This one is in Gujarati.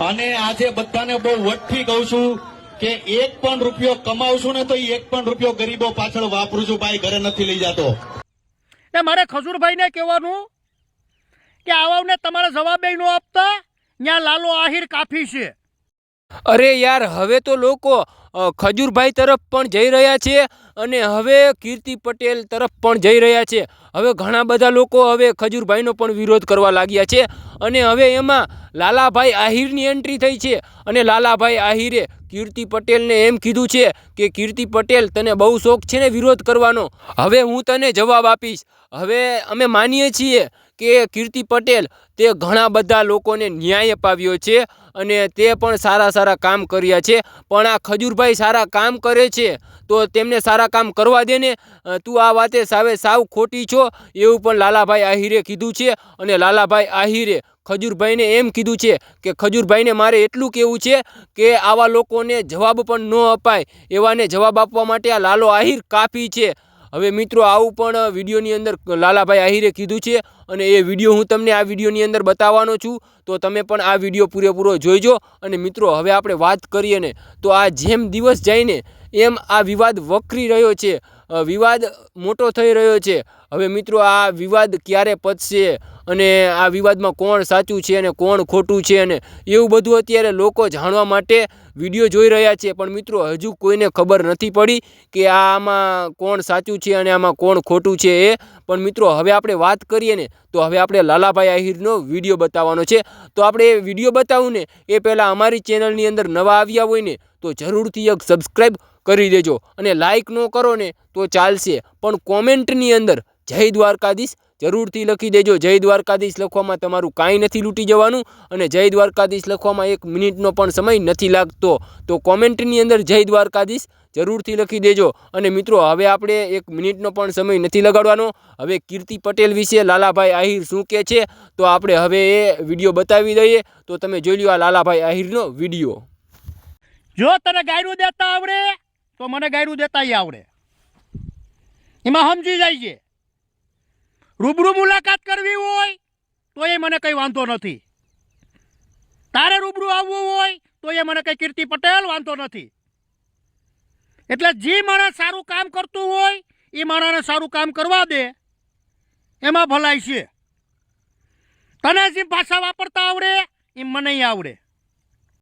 અને આજે બધાને બહુ વટથી કહું છું કે એક પણ રૂપિયો કમાવશું ને તો એક પણ રૂપિયો ગરીબો પાછળ વાપરું છું ભાઈ ઘરે નથી લઈ જતો. ને મારે ખજૂરભાઈને કહેવાનું કે આવાને તમારે જવાબ નો આપતા ત્યાં લાલો આહિર કાફી છે. અરે યાર હવે તો લોકો ખજૂરભાઈ તરફ પણ જઈ રહ્યા છે અને હવે કીર્તિ પટેલ તરફ પણ જઈ રહ્યા છે. હવે ઘણા બધા લોકો હવે ખજૂરભાઈનો પણ વિરોધ કરવા લાગ્યા છે અને હવે એમાં લાલાભાઈ આહિરની એન્ટ્રી થઈ છે અને લાલાભાઈ આહિરે કીર્તિ પટેલને એમ કીધું છે કે કીર્તિ પટેલ, તને બહુ શોખ છે ને વિરોધ કરવાનો? હવે હું તને જવાબ આપીશ. હવે અમે માનીએ છીએ કે કીર્તિ પટેલ તે ઘણા બધા લોકોને ન્યાય અપાવ્યો છે અને તે પણ સારા સારા કામ કર્યા છે. પણ આ ખજૂરભાઈ સારા કામ કરે છે તો તેમને સારા કામ કરવા દે ને. તું આ વાતે સાવે સાવ ખોટી છો. એવું પણ લાલાભાઈ આહિરે કીધું છે અને લાલાભાઈ આહિરે ખજૂરભાઈને એમ કીધું છે કે ખજૂરભાઈને મારે એટલું કહેવું છે કે આવા લોકોને જવાબ પણ ન અપાય, એવાને જવાબ આપવા માટે આ લાલો આહિર કાપી છે. હવે મિત્રો, આવું પણ વિડીયોની અંદર લાલાભાઈ આહિરે કીધું છે અને એ વીડિયો હું તમને આ વિડીયોની અંદર બતાવવાનો છું, તો તમે પણ આ વીડિયો પૂરેપૂરો જોઈજો. અને મિત્રો, હવે આપણે વાત કરીએ ને, તો આ જેમ દિવસ જઈને એમ આ વિવાદ વકરી રહ્યો છે. વિવાદ મોટો થઈ રહ્યો છે. હવે મિત્રો, આ વિવાદ ક્યારે પતશે અને આ વિવાદમાં કોણ સાચું છે અને કોણ ખોટું છે અને એવું બધું અત્યારે લોકો જાણવા માટે વીડિયો જોઈ રહ્યા છે. પણ મિત્રો, હજુ કોઈને ખબર નથી પડી કે આમાં કોણ સાચું છે અને આમાં કોણ ખોટું છે એ. પણ મિત્રો, હવે આપણે વાત કરીએ ને, તો હવે આપણે લાલાભાઈ આહિરનો વીડિયો બતાવવાનો છે. તો આપણે એ વીડિયો બતાવું ને, એ પહેલાં અમારી ચેનલની અંદર નવા આવ્યા હોય ને, તો જરૂરથી એક સબસ્ક્રાઈબ કરી દેજો અને લાઈક ન કરો ને તો ચાલશે. પણ કોમેન્ટની અંદર જય દ્વારકાધીશ જરૂરથી લખી દેજો. જય દ્વારકાધીશ લખવામાં તમારું કાંઈ નથી લૂંટી જવાનું અને જય દ્વારકાધીશ લખવામાં એક મિનિટનો પણ સમય નથી લાગતો. તો કોમેન્ટની અંદર જય દ્વારકાધીશ જરૂરથી લખી દેજો. અને મિત્રો, હવે આપણે એક મિનિટનો પણ સમય નથી લગાડવાનો. હવે કીર્તિ પટેલ વિશે લાલાભાઈ આહિર શું કહે છે? તો આપણે હવે એ વીડિયો બતાવી દઈએ. તો તમે જોઈ લો આ લાલાભાઈ આહિરનો વીડિયો. જો તને ગાયરું દેતા આવડે તો મને ગાયરું દેતાય આવડે. એમાં સમજી જાય છે. રૂબરૂ મુલાકાત કરવી હોય તો એ મને કંઈ વાંધો નથી. તારે રૂબરૂ આવવું હોય તો એ મને કંઈ કીર્તિ પટેલ વાંધો નથી. એટલે જે માણસ સારું કામ કરતું હોય એ માણસને સારું કામ કરવા દે. એમાં ભલાઈ છે. તને જે ભાષા વાપરતા આવડે એ મને આવડે.